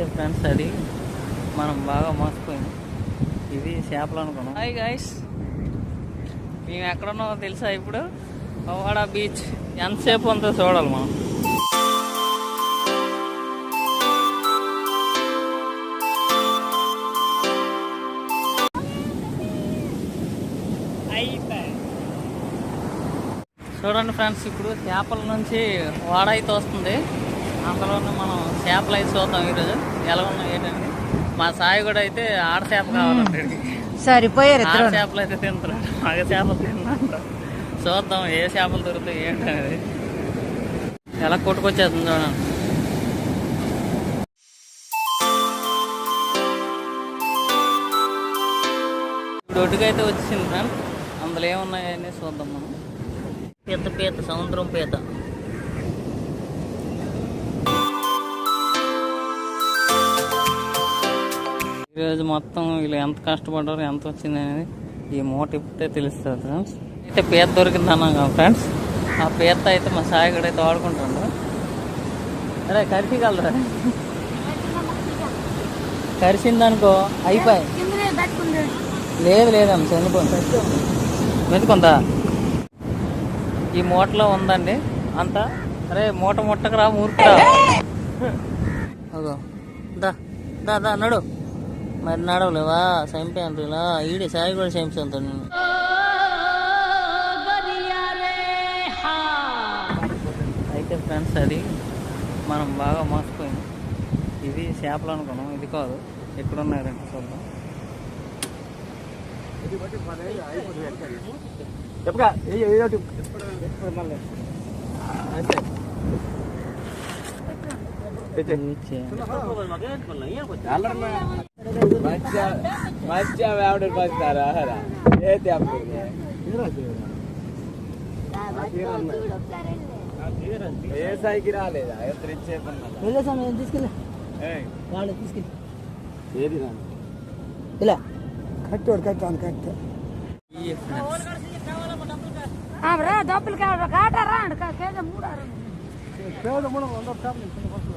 అయితే ఫ్రెండ్స్ అది మనం బాగా మోసపోయింది ఇది చేపలు అనుకున్నాం. హాయ్ గాయస్ మేము ఎక్కడున్నామో తెలుసా ఇప్పుడు? పవాడ బీచ్. ఎంతసేపు ఉందో చూడాలి మనం. చూడండి ఫ్రెండ్స్ ఇప్పుడు చేపల నుంచి వాడ అయితే వస్తుంది. అందులోనే మనం చేపలు అయితే చూద్దాం ఈరోజు. ఎలా ఉన్నాయి ఏంటండి మా సాయి కూడా అయితే ఆడ చేప కావాలంటే సరిపోయారు ఆడ చేపలు అయితే తింటారు. మగ చేపలు తింటారు చూద్దాం ఏ చేపలు దొరుకుతాయి ఏంటనేది. ఎలా కొట్టుకొచ్చేస్తుంది చూడండి. ఇప్పుడు ఒడ్డుకైతే వచ్చేసింది ఫ్రెండ్. అందులో ఏమున్నాయని చూద్దాం మనం. పీత పీత సముద్రం పీత. ఈరోజు మొత్తం వీళ్ళు ఎంత కష్టపడ్డారు ఎంత వచ్చింది అనేది ఈ మూట ఇప్పుడే తెలుస్తుంది ఫ్రెండ్స్. అయితే పీత దొరికింది అన్నాం ఫ్రెండ్స్. ఆ పీత అయితే మా సాయిగడ అయితే వాడుకుంటుండ్రు అరే కరిపిగలరా కరిసిందనుకో అయిపోయి లేదు లేదమ్మ చనిపోయింది. మెతుకుందా? ఈ మూటలో ఉందండి. అంతా. అరే మూట ముట్టకరా మూర్ఖరా అదో దా దా దా నడు. మరి నడవలేవా? చంపాను ఇలా ఈడే సాయి కూడా చంపాను నేను అయితే ఫ్రెండ్స్ అది మనం బాగా మోసపోయింది ఇది చేపలు అనుకున్నాం ఇది కాదు. ఎక్కడున్నారంటే చూద్దాం. మంచిగా ఆవిడ పడతారా ఏ తేపలు ఏ సైకి రాలేదా ఎత్తు ఇచ్చేపన్నా తీసుకెళ్ళి వాళ్ళు తీసుకెళ్ళి ఏది రా ఇలా కట్టోడు కట్టాను కట్ట ఈ ఫ్రెండ్స్ డబ్బులు కావాలి కాటారా కేజీ మూడు పేద మూడు వంద చేపలు